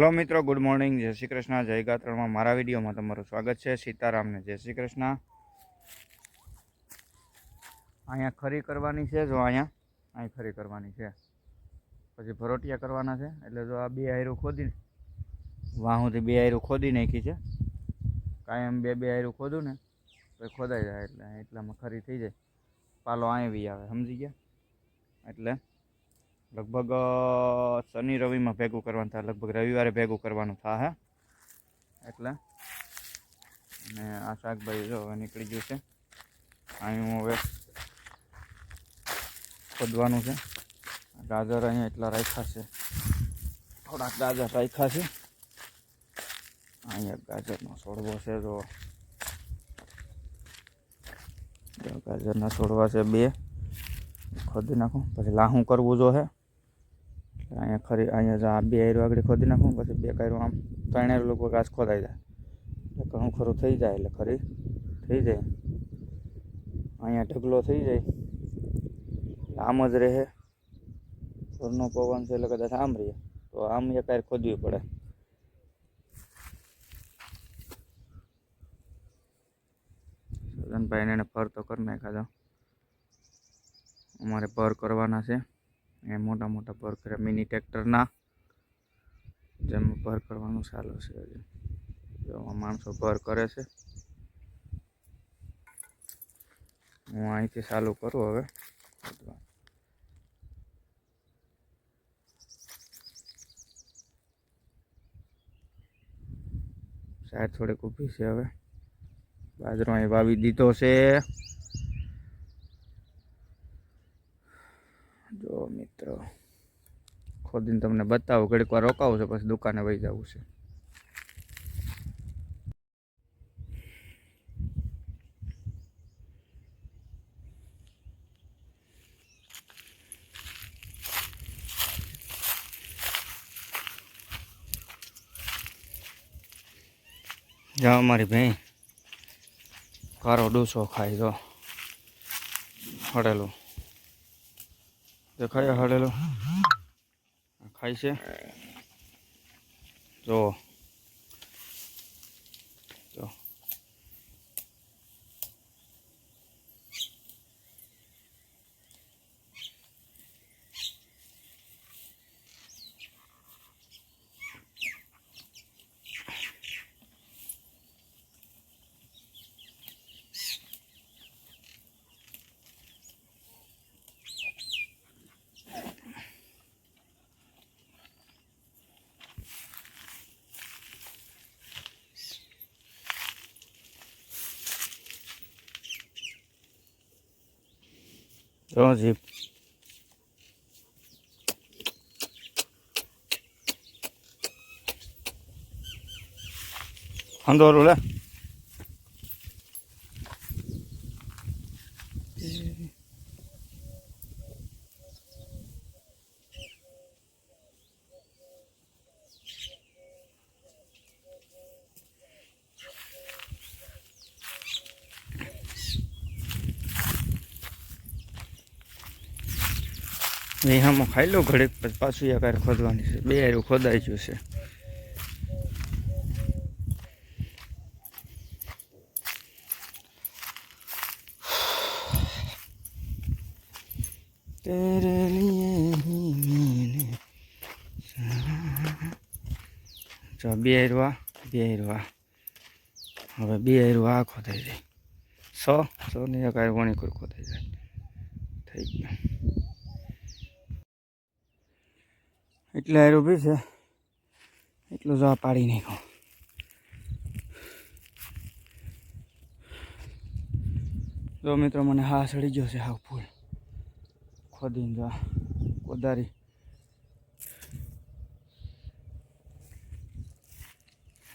Good morning. જય શ્રી કૃષ્ણ. જય ગાત્રણમાં મારા વિડીયોમાં તમારું સ્વાગત છે. સીતારામને જય શ્રી કૃષ્ણ. અહીંયા ખરી કરવાની છે. જો અહીંયા, અહીં ખરી કરવાની છે. પછી ભરોટિયા કરવાના છે. એટલે જો આ બે આયરું ખોદી વાહુંથી બે આયરું ખોદી નાખી છે. કાયમ બે બે આયરું ખોદું ને, તો ખોદાઈ જાય. એટલે એટલામાં ખરી થઈ જાય. પાલો અહીં બી આવે. સમજી ગયા? એટલે લગભગ શનિ રવિમાં ભેગું કરવાનું થાય. લગભગ રવિવારે ભેગું કરવાનું થાય એટલે અને આ શાકભાજી જો હવે નીકળી ગયું છે. અહીં હું હવે ખોદવાનું છે. ગાજર અહીંયા એટલા રાખ્યા છે. થોડાક ગાજર રાખ્યા છે. અહીંયા ગાજરનો છોડવો છે, જો. ગાજરના છોડવા છે બે. ખોદી નાખું. પછી લાહું કરવું જો હે. અહીંયા ખરી, અહીંયા આ બે આયરો આગળ ખોદી નાખું, પછી બે કાયરો આમ ત્રણ આયરું લોકો ઘાસ ખોદાઈ જાય. એટલે ઘણું ખરું થઈ જાય, એટલે ખરી. થઈ જાય. અહીંયા ઢગલો થઈ જાય. આમ જ રહે. ઘરનો પવન છે, એટલે કદાચ આમ રહે. તો આમ એક કાંઈ ખોદવી પડે. સજનભાઈને એને ફર તો કરી નાખ્યા જો અમારે પર કરવાના છે. એ મોટા મોટા પર કર્યા મિની ટ્રેક્ટરના જેમાં પર કરવાનું ચાલુ છે હજુ. જોવા માણસો પર કરે છે. હું અહીંથી ચાલુ કરું હવે. સાઈડ થોડીક ઊભી છે હવે. બાજરો અહીં વાવી દીધો છે. જો મિત્રો, ખોદીને તમને બતાવું, ઘડીક વાર રોકાવું છે, પછી દુકાને વહી જવું છે. જા અમારી ભાઈ કારો ડૂસો ખાય તો હળેલું. દેખાય હાડેલો ખાય છે. જો જો જીપ અંદોરું લે વિહામાં ખાઈ લો ઘડીક પછી હારે ખોદવાની છે. બે હારું ખોદાઈ ગયું છે. બે હારું બે હારું હવે બે હારું આ ખોદાઈ જાય. સો સો ને એક હારે વણી ખોદાઈ જાય. થઈ ગયું. એટલે હારું છે. એટલું જો આ પાડી નાખો જો મિત્રો, મને હા સડી ગયો છે હાવ ફૂલ. ખોદીને જો કોદારી.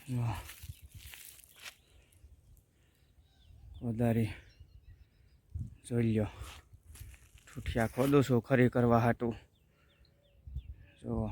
જો કોદારી જોઈ લ્યો. ઠૂઠિયા ખોદું છું, ખરી કરવા હાટું. જો